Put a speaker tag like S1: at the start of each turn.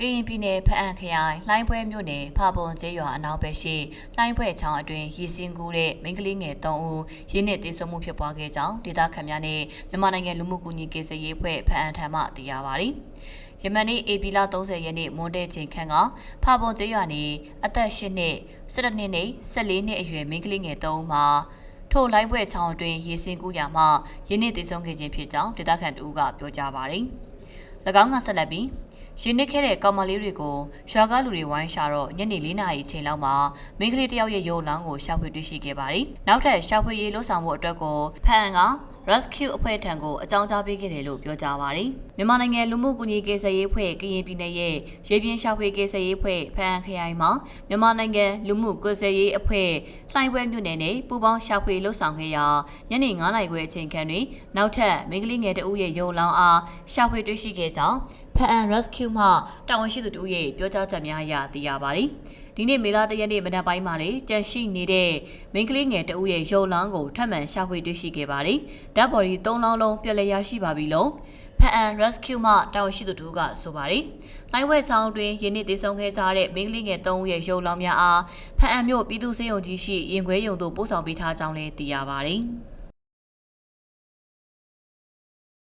S1: ကရင်ပြည်နယ်ဖအံခရိုင်လှိုင်းပွဲမြို့နယ်ဖပုံကျေးရွာအနောက်ဘက်ရှိလှိုင်းပွဲချောင်းအတွင်းရည်စင်းကူးတဲ့မိန်းကလေးငယ်၃ဦးရင်းနဲ့တေးဆွမှုဖြစ်ပွားခဲ့ကြောင်းဒေသခံများနဲ့မြန်မာနိုင်ငံလူမှုကူညီကိစ္စရေးအဖွဲ့ဖအံထံမှသိရပါသည်။ယမန်နေ့ဧပြီလ30ရက်နေ့မွန်းတဲ့ချိန်ခန့်ကဖပုံကျေးရွာနေအသက်၈နှစ်၁၇နှစ်နဲ့14နှစ်အရွယ်မိန်းကလေးငယ်၃ဦးမှာထိုလိုင်းပွဲချောင်းအတွင်းရေစင်ကူးရာမှရင်းနှီးတည်ဆုံခဲ့ခြင်းဖြစ်ကြောင်းဒေသခံတဦးကပြောကြားပါတယ်။၎င်းကဆက်လက်ပြီး ရင်းနှစ်ခဲ့တဲ့ကောင်မလေးတွေကိုရွာကားလူတွေဝိုင်းရှာတော့ညနေ၄နာရီချိန်လောက်မှာမိန်းကလေးတစ်ယောက်ရဲ့ရုပ်လောင်းကိုရှာဖွေတွေ့ရှိခဲ့ပါတယ်။နောက်ထပ်ရှာဖွေရေးလှုပ်ဆောင်မှုအတွက်ကိုဖန်က rescue အဖွဲ့ထံကိုအကြောင်းကြားပေးခဲ့တယ်လို့ပြောကြားပါတယ်။မြန်မာနိုင်ငံလူမှုကူညီကိစ္စရေးအဖွဲ့ကရင်ပြည်နယ်ရဲ့ရေပြင်းရှာဖွေကိစ္စရေးအဖွဲ့ဖန်ခရိုင်မှာမြန်မာနိုင်ငံလူမှုကွယ်ဆယ်ရေးအဖွဲ့လှိုင်းပွဲမြို့နယ်နဲ့ပူးပေါင်းရှာဖွေလှုပ်ဆောင်ခဲ့ရာညနေ9:00နာရီခွဲအချိန်ခန့်တွင်နောက်ထပ်မိန်းကလေးငယ်တဦးရဲ့ရုပ်လောင်းအားရှာဖွေတွေ့ရှိခဲ့ကြောင်း ဖန် rescue မှတာဝန်ရှိသူတို့ရဲ့ပြောကြားချက်များအရသိရပါတယ်။ဒီနေ့မေလ၁ရက်နေ့မနက်ပိုင်းမှာလေကြန့်ရှိနေတဲ့မိန်းကလေးငယ်တဦးရဲ့ရုပ်လောင်းကိုထပ်မံရှာဖွေတွေ့ရှိခဲ့ပါတယ်။ဓာတ်ဘော်ဒီ၃လောင်းလုံးပြက်လက်ရရှိပါပြီလို့ဖန် rescue မှတာဝန်ရှိသူတို့ကဆိုပါတယ်။လိုင်းဝဲချောင်းတွင်ယင်းနေ့တည်ဆုံခဲ့ကြတဲ့မိန်းကလေးငယ်၃ဦးရဲ့ရုပ်လောင်းများအားဖန်မြို့ပြည်သူ့စေယုံကြီးရှိရင်ခွဲရုံသို့ပို့ဆောင်ပေးထားကြောင်းလည်းသိရပါတယ်။